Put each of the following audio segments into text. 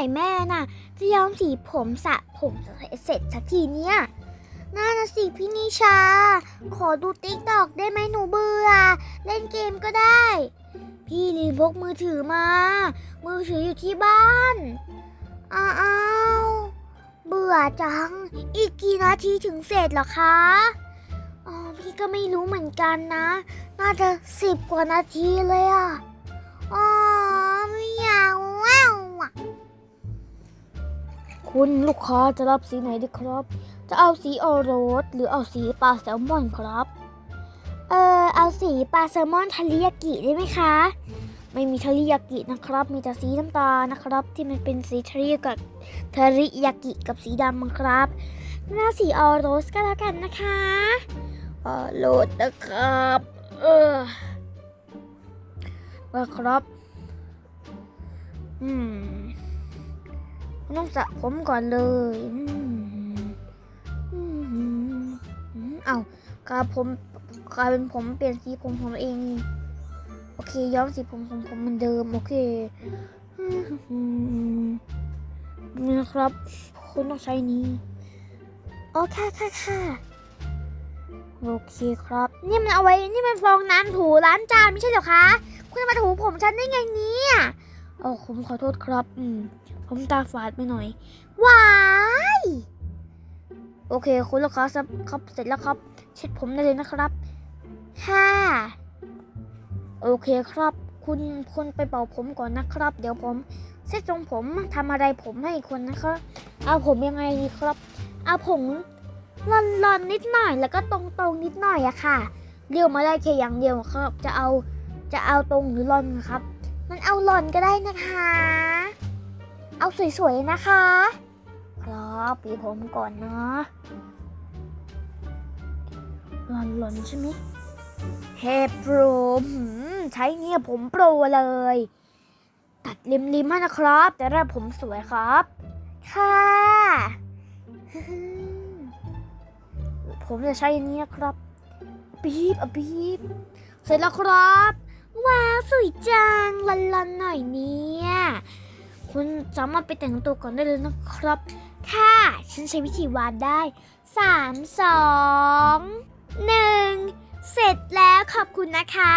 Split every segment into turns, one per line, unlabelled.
ร่แม่น่ะ จะย้อมสีผมสระผมเสร็จสักทีเนี่ยน่านะสิพี่นิชา ขอดูติ๊กตอกได้ไหมหนูเบื่อ เล่นเกมก็ได้ พี่ลืมพกมือถือมา มือถืออยู่ที่บ้านอ้าวเบื่อจัง อีกกี่นาทีถึงเสร็จหรอคะอ๋อพี่ก็ไม่รู้เหมือนกันนะ น่าจะสิบกว่านาทีเลยอะอ๋อไม่อยาก
คุณลูกค้าจะรับสีไหนดีครับ จะเอาสีออโรสหรือเอาสีปลาแซลมอนครับ
เออเอาสีปลาแซลมอนทาริยากิได้ไหมคะ
ไม่มีทาริยากินะครับ มีแต่สีน้ำตาลนะครับ ที่มันเป็นสีทาริยากิทาริยากิกับสีดำครับ
หน้าสีออโรสก็แล้วกันนะคะ
ออโรสนะครับเออว่าครับ อืม ต้องสระผมก่อนเลยอืมอืมอืมเอากลายผมกลายเป็นผมเปลี่ยนสีผมของตัวเอง โอเค ย้อมสีผมของผมเหมือนเดิม โอเคนะครับ คุณต้องใช้นี้
โอ้ค่ะค่ะค่ะ
โอเคครับ
นี่มันเอาไว้ นี่มันฟองน้ำถูล้างจานไม่ใช่เหรอคะ คุณจะมาถูผมฉันได้ไงเนี่ย
เออผมขอโทษครับ อืม ผมตาฝาดไปหน่อย
ว้าย
โอเค คุณลูกค้าครับครับ เสร็จแล้วครับ เช็ดผมได้เลยนะครับ
ค่ะ
โอเคครับ คุณคุณไปเป่าผมก่อนนะครับ เดี๋ยวผมเซ็ตทรงผมทำอะไรผมให้คุณนะครับ เอาผมยังไงดีครับ
เอาผมลอนลอนนิดหน่อย แล้วก็ตรงตรงนิดหน่อยอะค่ะ
เรียวมาได้แค่อย่างเดียวครับ จะเอาจะเอาตรงหรือร่อนครับ
มันเอาลอนก็ได้นะคะ เอาสวยๆนะคะ
ครับปีผมก่อนนะหล่อนๆใช่ไหมเฮโปรมใช้เงี้ยผมโปรเลย ตัดริมๆให้นะครับ แต่ละผมสวยครับ
ค่ะ
ผมจะใช้อันนี้นะครับปี๊บอะปี๊บเสร็จแล้วครับ
ว้าวสวยจังลอนลอนๆหน่อยเนี่ย
คุณสามารถไปแต่งตัวก่อนได้เลยนะครับ
ค่ะฉันใช้วิธีวาดได้สามสองหนึ่งเสร็จแล้วขอบคุณนะคะ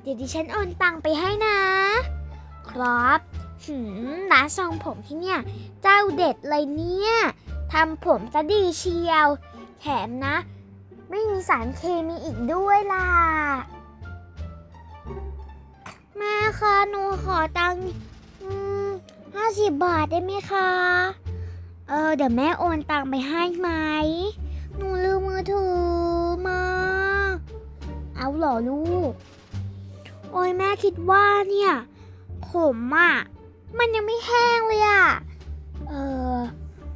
เดี๋ยวดิฉันโอนตังไปให้นะ ครับหืมร้านทรงผมที่เนี่ย เจ้าเด็ดเลยเนี่ยทำผมจะดีเชียว แถมนะ ไม่มีสารเคมีอีกด้วยล่ะแม่คะหนูขอตังค์ ห้าสิบบาทได้ไหมคะ เออเดี๋ยวแม่โอนตังไปให้ไหม หนูลืมมือถือมา เอาหรอลูก โอ้ยแม่คิดว่าเนี่ย ผมอะมันยังไม่แห้งเลยอะเออ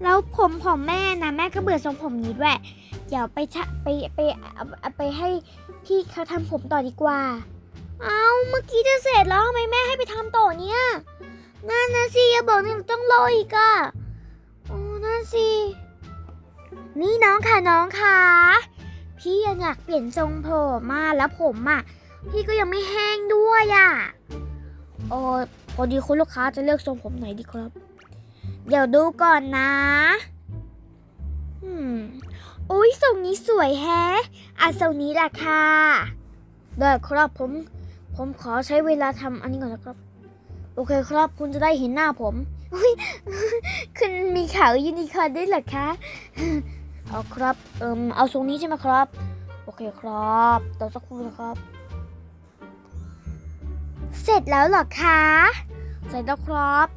แล้วผมของแม่นะแม่ก็เบื่อทรงผมนี้ด้วยเดี๋ยวไปชะไปไปเอาไปให้พี่เขาทำผมต่อดีกว่า เอาเมื่อกี้จะเสร็จแล้วทำไมแม่ให้ไปทำต่อเนี่ย นั่นนะสิอย่าบอกนี่ต้องรออีกอะโอ้นั่นสินี่น้องค่ะน้องค่ะพี่ยังอยากเปลี่ยนทรงผมมาแล้วผมอะพี่ก็ยังไม่แห้งด้วยอะ
เออพอดีคุณลูกค้าจะเลือกทรงผมไหนดีครับ
เดี๋ยวดูก่อนนะอืมอุ้ยทรงนี้สวยแฮะอะทรงนี้แหละค่ะ
ได้ครับผม ผมขอใช้เวลาทำอันนี้ก่อนนะครับ โอเคครับ คุณจะได้เห็นหน้าผม
คุณมีเขายูนิคอร์นด้วยหรอคะ
เอาครับ เอิมเอาทรงนี้ใช่ไหมครับ โอเคครับต่อสักครู่นะครับ
เสร็จแล้วหรอคะ
เสร็จแล้วครับ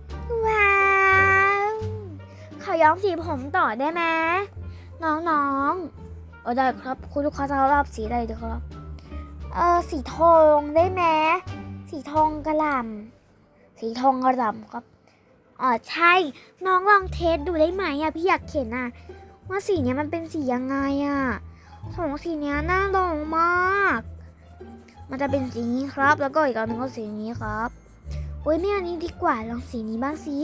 ว้าวขอย้อมสีผมต่อได้ไหมน้องๆ
เออได้ครับ คุณลูกค้าจะรับสีอะไรดีครับ
เออสีทองได้ไหมสีทองกระหล่ำ
สีทองกระดำครับ
อ๋อใช่ น้องลองเทสดูได้ไหมอะพี่อยากเห็นอะ ว่าสีเนี้ยมันเป็นสียังไงอะสองสีเนี้ยน่าลองมาก
มันจะเป็นสีนี้ครับ แล้วก็อีกอันหนึงก็สีนี้ครับ
โอ้ยไม่อันนี้ดีกว่าลองสีนี้บ้างสิ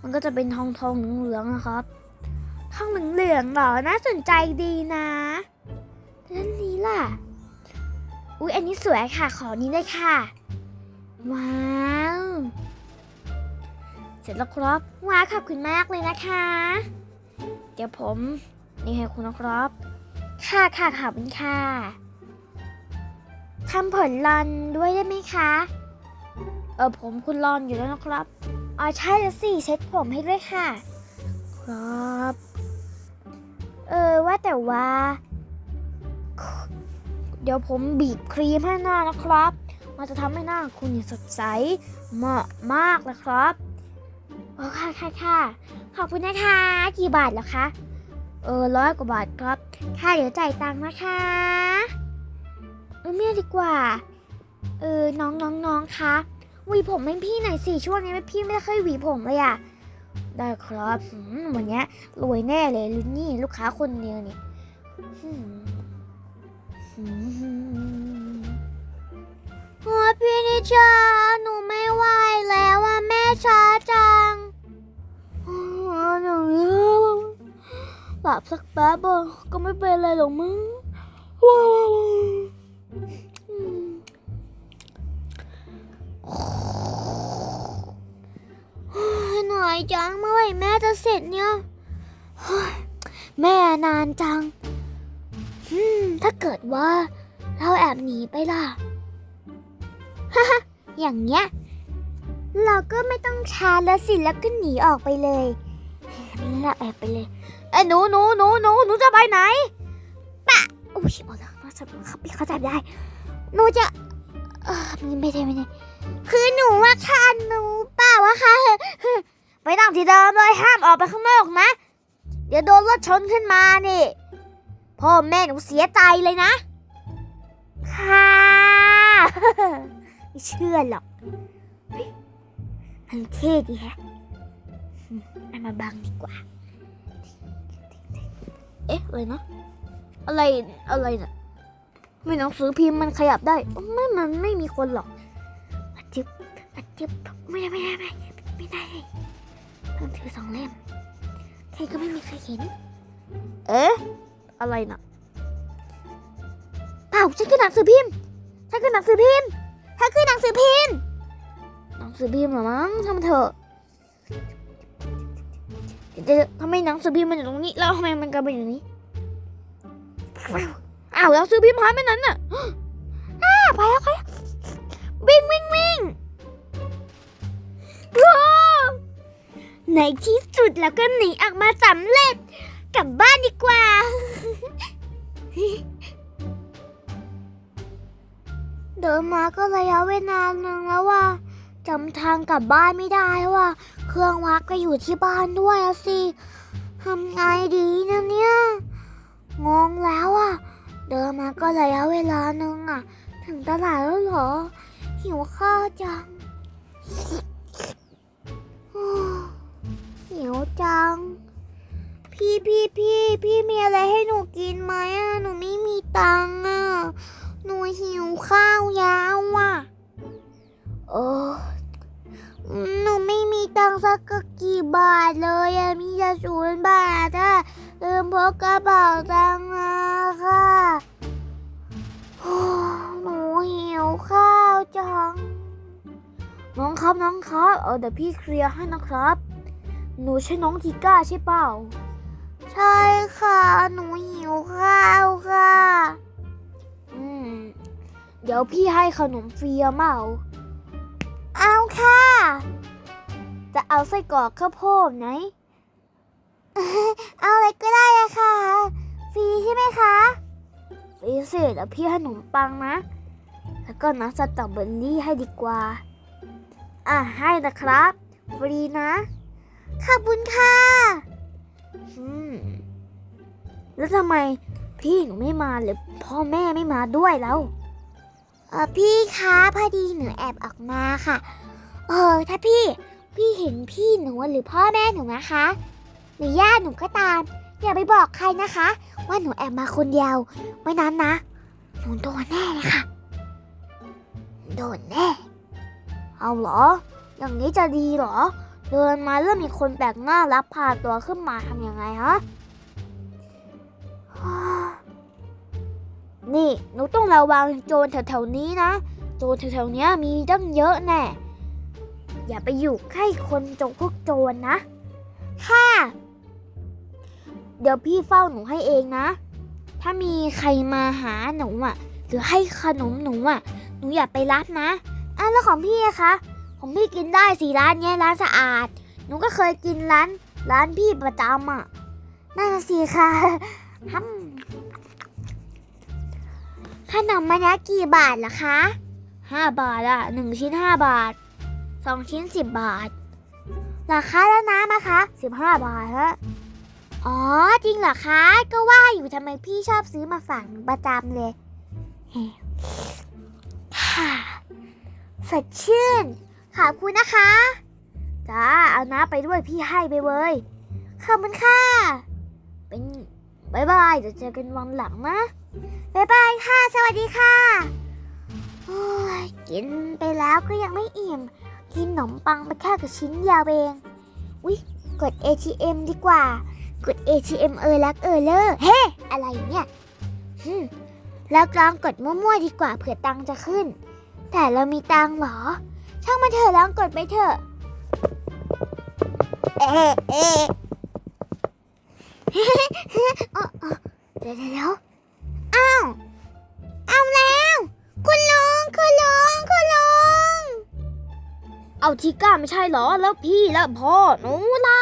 มันก็จะเป็นทองทองๆเหลืองๆนะครับ
ทองเหลืองเหรอน่าสนใจดีนะด้านนี้ล่ะอุ๊ยอันนี้สวยค่ะ ขอนี้เลยค่ะ ว้าว
เสร็จแล้วครับ
ว้าวขอบคุณมากเลยนะคะ
เดี๋ยวผมนี่ให้คุณนะครับ
ค่ะค่ะขอบคุณค่ะทำผลรอนด้วยได้ไหมคะ
เออผมคุณรอนอยู่แล้วนะครับ
อ๋อใช่แล้วสิเช็ดผมให้ด้วยค่ะ
ครับ
เออว่าแต่ว่า
เดี๋ยวผมบีบครีมให้หน้านะครับ มันจะทำให้หน้าคุณสดใสเหมาะมากเลยครับ
โอ้ค่ะค่ะค่ะขอบคุณนะคะ กี่บาทเหรอคะ
เออร้อยกว่าบาทครับ
ค่ะเดี๋ยวจ่ายตังค์นะคะเออเมียดีกว่า เออน้องน้องน้องคะหวีผมให้พี่หน่อยสิช่วงนี้พี่ไม่เคยหวีผมเลยอะ
ได้ครับวันนี้รวยแน่เลยลุนี่ลูกค้าคนเดียวนี่
โอ้พี่นิชาหนูไม่ไหวแล้วอะแม่ช้าจัง
อย่างนี้หลับสักแป๊บก็ไม่เป็นไรหรอกมึงว้าว
หน่อยจังเมื่อไหร่แม่จะเสร็จเนี่ยแม่นานจังถ้าเกิดว่าเราแอบหนีไปล่ะ อย่างเงี้ย เราก็ไม่ต้องชาแล้วสิแล้วก็หนีออกไปเลยไม่งั้นเราแอบไปเลย
เอ้หนูหนูหนูหนูหนูจะไปไหน
อุ้ยเอาละน่าจะเขาพี่เขาจับได้ หนูจะเออไม่ได้ไม่ได้คือหนูว่าค่ะหนูปล่าว่าค่ะ
ไปนั่งที่เดิมเลยห้ามออกไปข้างนอกนะ เดี๋ยวโดนรถชนขึ้นมานี่พ่อแม่หนูเสียใจเลยนะ
ค่ะ ไม่เชื่อหรอกเฮ้ยมันเท่ดีแฮะเอามาบังดีกว่า
เอ๊ะอะไรนะ อะไร อะไรน่ะไม่หนังสือพิมพ์มันขยับได้ ไม่ มันไม่มีคนหรอก
อัดจึ๊บอัดจึ๊บไม่ได้ไม่ได้ไม่ได้ไม่ได้ต้องถือสองเล่มใครก็ไม่มีใครเห็น
เอ๊ะ อะไรน่ะ
เปล่าฉันคือหนังสือพิมพ์ฉันคือหนังสือพิมพ์ ฉันคือหนังสือพิมพ์
หนังสือพิมพ์เหรอมั้งทำเถอะเดี๋ยวทำไมหนังสือพิมพ์มันอยู่ตรงนี้ แล้วทำไมมันกลายเป็นอย่างนี้ อ้าวหนังสือพิมพ์หายไปไหนน่ะ
อะไปแล้วไปแล้ววิ่งวิ่งวิ่งว้ในที่สุดแล้วก็หนีออกมาสำเร็จ กลับบ้านดีกว่า ดินมาก็ระยะเวลาหนึ่งแล้วว่าจำทางกลับบ้านไม่ได้ว่า เครื่องวัดก็อยู่ที่บ้านด้วยสิทำไงดีนะเนี่ยงงแล้วอะ เดินมาก็ระยะเวลาหนึ่งอะ ถึงตลาดแล้วเหรอ หิวข้าวจังหิวจัง พี่พี่พี่ เออเดี๋
ยวพี่เคลียร์ให้นะครับ หนูใช่น้องทีก้าใช่เปล่า
ใช่ค่ะ หนูหิวข้าวค่ะ
อืม เดี๋ยวพี่ให้ขนมฟรีเอาเมา
เอาค่ะ
จะเอาไส้กรอกข้าวโพดไหน
เอาอะไรก็ได้อะค่ะ ฟรีใช่ไหมคะ
ฟรีสิเดี๋ยวพี่ให้ขนมปังนะ แล้วก็น้ำสตรอเบอรี่ให้ดีกว่า อะให้นะครับ ฟรีนะ
ขอบคุณค่ะ
อืมแล้วทำไมพี่หนูไม่มาหรือพ่อแม่ไม่มาด้วยแล้ว
เออพี่คะพอดีหนูแอบออกมาค่ะ เออ ถ้าพี่พี่เห็นพี่หนูหรือพ่อแม่หนูนะคะ หรือญาติหนูก็ตามอย่าไปบอกใครนะคะ ว่าหนูแอบมาคนเดียวไม่นั้นนะหนูโดนแน่เลยค่ะโดนแน่
เอาเหรอ อย่างนี้จะดีเหรอ เดินมาเริ่มมีคนแปลกหน้ารับพาตัวขึ้นมาทำยังไงฮะ นี่หนูต้องระวังโจรแถวๆนี้นะ โจรแถวๆนี้มีตั้งเยอะแน่
อย่าไปอยู่ใกล้คนโจรพวกโจรนะ ค่ะ เดี๋ยวพี่เฝ้าหนูให้เองนะ ถ้ามีใครมาหาหนูอะ หรือให้ขนมหนูอะ หนูอย่าไปรับนะ อะแล้วของพี่อะคะของพี่กินได้สิร้านเนี้ยร้านสะอาด หนูก็เคยกินร้าน ร้านพี่ประจำอะนั่นน่ะสิค่ะฮัมขนมมันนะกี่บาทล่ะคะห้าบาทอะหนึ่งชิ้นห้าบาทสองชิ้นสิบบาทราคาแล้วน้ำนะคะสิบห้าบาทฮะอ๋อจริงเหรอคะ ก็ว่าอยู่ทำไมพี่ชอบซื้อมาฝากหนูประจำเลยเฮ้ค่ะ สดชื่น ขอบคุณนะคะ จ้า เอาน้ำไปด้วยพี่ให้ไปเว้ยขอบคุณค่ะ เป็นบายบายเดี๋ยวเจอกันวันหลังนะบายบายค่ะ สวัสดีค่ะโอ้ยกินไปแล้วก็ยังไม่อิ่ม กินขนมปังไปแค่กับชิ้นเดียวเองอุ๊ยกด ATM ดีกว่า กด ATM เออรักเออเลอเฮ้ อะไรเนี่ยแล้วลองกดมั่วๆดีกว่าเผื่อตังจะขึ้น แต่เรามีตังเหรอ ช่างมันเถอะลองกดไปเถอะ เอ๊ะเอ๊ะเออเดี๋ยวเดี๋ยวเอ้าวเอาแล้ว คุณลุงคุณลุงคุณลุง
เอาทิก้าไม่ใช่เหรอ แล้วพี่แล้วพ่อหนูล่ะ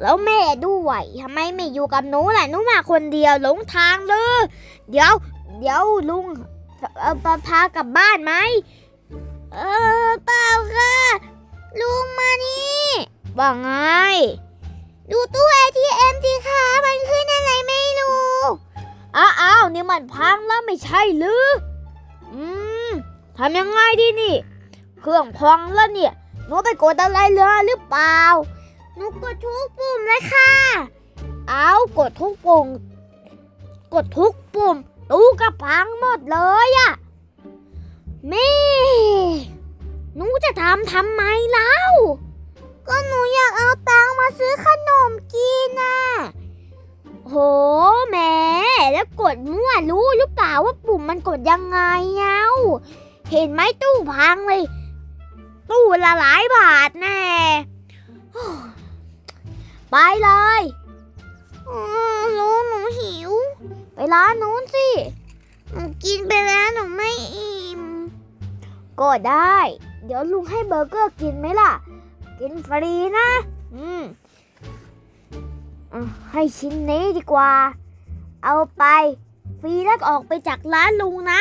แล้วแม่ด้วยทำไมไม่อยู่กับหนูล่ะหนูมาคนเดียวหลงทางเลยเดี๋ยว เดี๋ยวลุง เออพาพากลับบ้านไหม
เออเปล่าค่ะ ลุงมานี่
ว่าไง
ดูตู้ ATM สิคะมันขึ้นอะไรไม่รู้
อ้าวอ้าวนี่มันพังแล้วไม่ใช่หรือ อืมทำยังไงดีนี่ เครื่องพังแล้วเนี่ยหนูไปกดอะไรเลยหรือเปล่า
หนูกดทุกปุ่มเลยค่ะ
เอากดทุกปุ่ม กดทุกปุ่ม ตู้กระพังหมดเลยอะแม่หนูจะทำทำไมเล่า
ก็หนูอยากเอาตังค์มาซื้อขนมกินน่ะ
โหแม่แล้วกดมั่วรู้หรือเปล่าว่าปุ่มมันกดยังไงเอ้า เห็นไหมตู้พังเลย ตู้ละหลายบาทแน่ไปเลย
อ๋อหนูหิว
ไปร้านนู้นสิ
หนูกินไปแล้วหนูไม่อิ่ม
ก็ได้ เดี๋ยวลุงให้เบอร์เกอร์กินไหมล่ะ กินฟรีนะ อืมอะให้ชิ้นนี้ดีกว่า เอาไป ฟรีแล้วออกไปจากร้านลุงนะ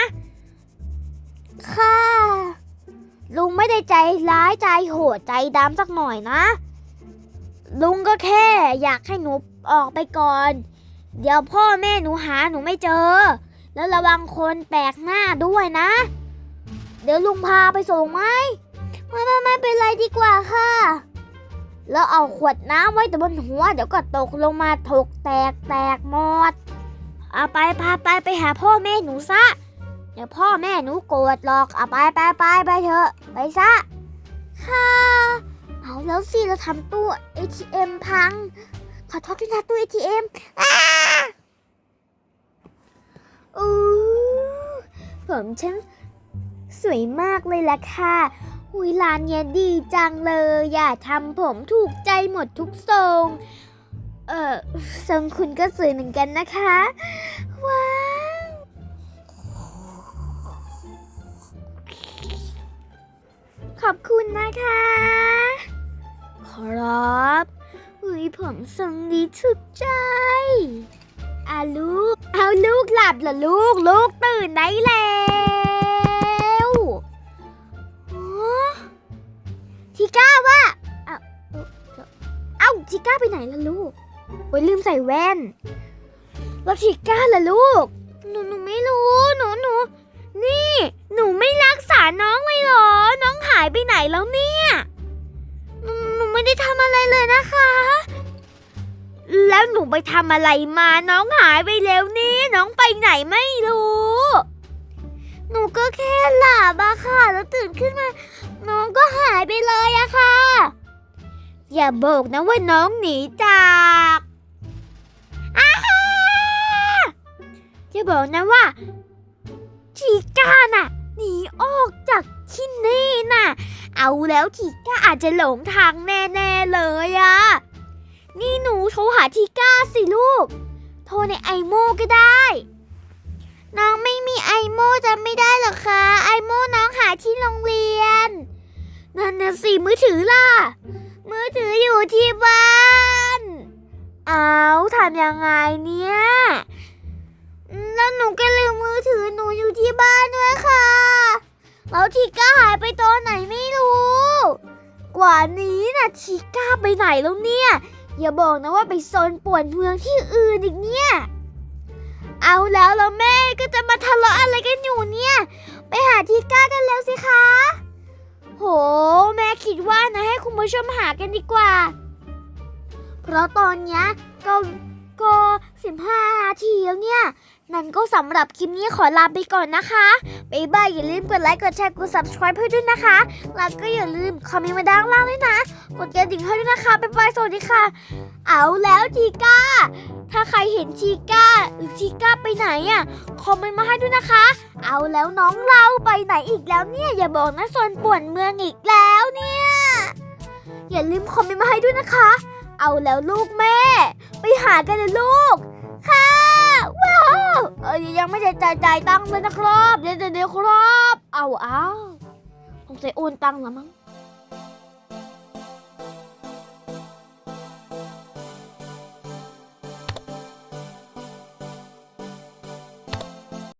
ค่ะ
ลุงไม่ได้ใจร้ายใจโหดใจดำสักหน่อยนะ ลุงก็แค่อยากให้หนูออกไปก่อน เดี๋ยวพ่อแม่หนูหาหนูไม่เจอ แล้วระวังคนแปลกหน้าด้วยนะ เดี๋ยวลุงพาไปส่งไหม
ไม่ไม่ไม่เป็นไรดีกว่าค่ะ
แล้วเอาขวดน้ำไว้แต่บนหัว เดี๋ยวก็ตกลงมาถกแตกแตกหมดเอาไปพาไปไปหาพ่อแม่หนูซะ เดี๋ยวพ่อแม่หนูโกรธหรอกเอาไปไปไปไปเถอะ ไปซะ
ค่ะ เอาแล้วสิเราทำตู้ ATM พัง ขอโทษด้วยนะตู้ ATM อ้า อู้ผมฉันสวยมากเลยล่ะค่ะอุยร้านเนี้ยดีจังเลย อย่าทำผมถูกใจหมดทุกทรง เออทรงคุณก็สวยเหมือนกันนะคะ ว้าว ขอบคุณนะคะครับอุ้ยผมทรงดีสุดใจ อาลูก เอาลูกหลับเหรอลูก ลูกตื่นได้แล้วอ๋อทิก้าว่าเอ้าเอ้าทิก้าไปไหนล่ะลูกโอ้ยลืมใส่แว่น แล้วทิก้าล่ะลูก หนูหนูไม่รู้ หนูหนู นี่ หนูไม่รักษาน้องเลยเหรอ น้องหายไปไหนแล้วเนี่ย หนูหนูไม่ได้ทำอะไรเลยนะคะ นูไปทำอะไรมาน้องหายไปแล้วนี่น้องไปไหนไม่รู้ หนูก็แค่หลับอะค่ะ แล้วตื่นขึ้นมา น้องก็หายไปเลยอะค่ะ อย่าบอกนะว่าน้องหนีจากอ้าอย่าบอกนะว่าชีก้าน่ะหนีออกจากที่นี่น่ะ เอาแล้วทีก้าอาจจะหลงทางแน่ ๆ เลยอะ นี่หนูโทรหาทีก้าสิลูก โทรในไอโมก็ได้ น้องไม่มีไอโมจะไม่ได้หรอคะไอโมน้องหาที่โรงเรียน นั่นน่ะสิมือถือล่ะ มือถืออยู่ที่บ้าน เอาทำยังไงเนี่ยแล้วหนูก็ลืมมือถือหนูอยู่ที่บ้านด้วยค่ะแล้วทีก้าหายไปตอนไหนไม่รู้ กว่านี้นะทีก้าไปไหนแล้วเนี่ย อย่าบอกนะว่าไปโซนป่วนเมืองที่อื่นอีกเนี่ย เอาแล้วแล้วแม่ก็จะมาทะเลาะอะไรกันอยู่เนี่ย ไปหาที่ก้ากันแล้วสิคะ โห แม่คิดว่านะให้คุณผู้ชมหากันดีกว่า เพราะตอนนี้ก็ก็15นาทีแล้วเนี่ย นั่นก็สำหรับคลิปนี้ขอลาไปก่อนนะคะบ๊ายบายอย่าลืมกดไลค์กดแชร์กด subscribe ให้ด้วยนะคะ แล้วก็อย่าลืมคอมเมนต์มาด้านล่างด้วยนะ กดกระดิ่งให้ด้วยนะคะบ๊ายบายสวัสดีค่ะ เอาแล้วทีก้า ถ้าใครเห็นทีก้าหรือทีก้าไปไหนอะคอมเมนต์มาให้ด้วยนะคะ เอาแล้วน้องเราไปไหนอีกแล้วเนี่ยอย่าบอกนะส่วนป่วนเมืองอีกแล้วเนี่ย อย่าลืมคอมเมนต์มาให้ด้วยนะคะ เอาแล้วลูกแม่ ไปหากันเลยลูกค่ะ ว้าวเออยังไม่ได้จ่ายจ่ายตังค์เลยนะครับ เดี๋ยวเดี๋ยวครับ เอาเอาคงจะโอนตังค์แล้วมั้ง